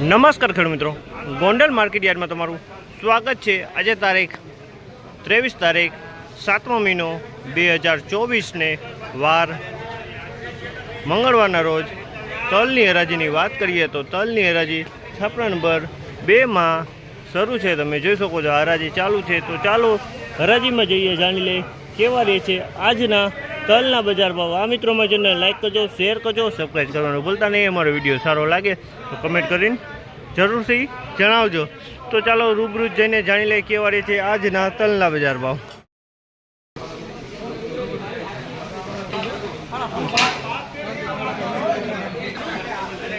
નમસ્કાર ખેડૂત મિત્રો. ગોંડલ માર્કેટ યાર્ડમાં તમારું સ્વાગત છે. આજે તારીખ ત્રેવીસ તારીખ, સાતમો મહિનો બે હજાર ચોવીસને વાર મંગળવારના રોજ તલની હરાજીની વાત કરીએ તો તલની હરાજી છાપરા નંબર બેમાં શરૂ છે. તમે જોઈ શકો છો હરાજી ચાલુ છે. તો ચાલો હરાજીમાં જઈએ, જાણી લે કેવા રહે છે આજના તલના બજાર ભાવ. આ મિત્રોમાં જેને લાઈક કરજો શેર કરજો સબસ્ક્રાઈબ કરવાનું ભૂલતા નહીં. અમારો વીડિયો સારો લાગે તો કમેન્ટ કરીને જરૂરથી જણાવજો. તો ચાલો રૂબરૂ જઈને જાણી લઈએ કેવા રહે છે આજના તલના બજાર ભાવ.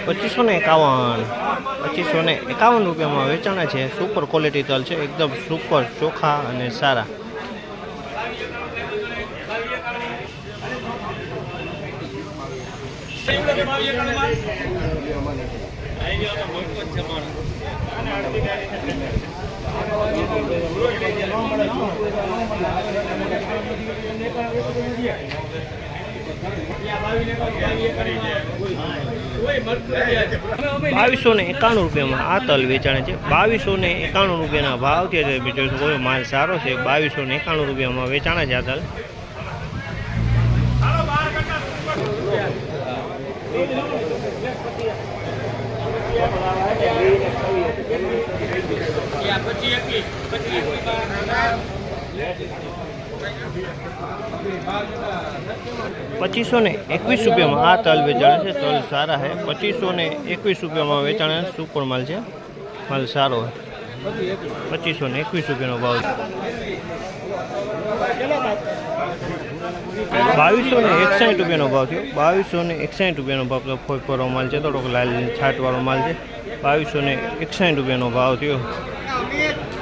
પચીસો ને એકાવન. પચીસો ને એકાવન રૂપિયામાં વેચાણા છે. સુપર ક્વોલિટી તલ છે. એકદમ સુપર ચોખા અને સારા. બાવીસો ને એકાણું રૂપિયામાં આ તલ વેચાણે છે. બાવીસો ને એકાણું રૂપિયાના ભાવ છે. માલ સારો છે, બાવીસો ને એકાણું રૂપિયામાં વેચાણા છે આ તલ. પચીસો ને એકવીસ રૂપિયામાં આ તલ વેચાણ છે. તલ સારા છે. પચીસો ને એકવીસ રૂપિયામાં વેચાણ સુપર માલ છે. માલ સારો છે. પચીસો ને એકવીસ રૂપિયાનો ભાવ છે. બાવીસો ને એકસાઠ રૂપિયાનો ભાવ થયો. બાવીસો ને એકસાઠ રૂપિયાનો ભાવ ફોઈપરો માલ છે. થોડોક લાલ છાટવાળો માલ છે. બાવીસો ને એકસાઠ રૂપિયાનો ભાવ થયો.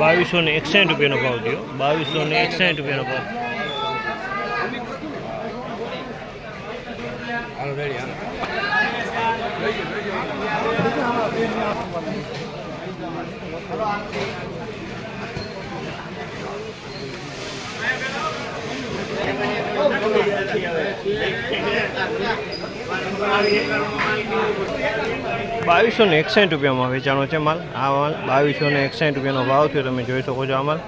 બાવીસો ને એકસાઠ રૂપિયાનો ભાવ થયો. બાવીસો ને એકસાઠ રૂપિયાનો ભાવ. બાવીસો ને એકસાઠ રૂપિયામાં વેચાણો છે માલ. આ માલ બાવીસો ને એકસાઠ રૂપિયાનો ભાવ થયો, તમે જોઈ શકો છો આ માલ.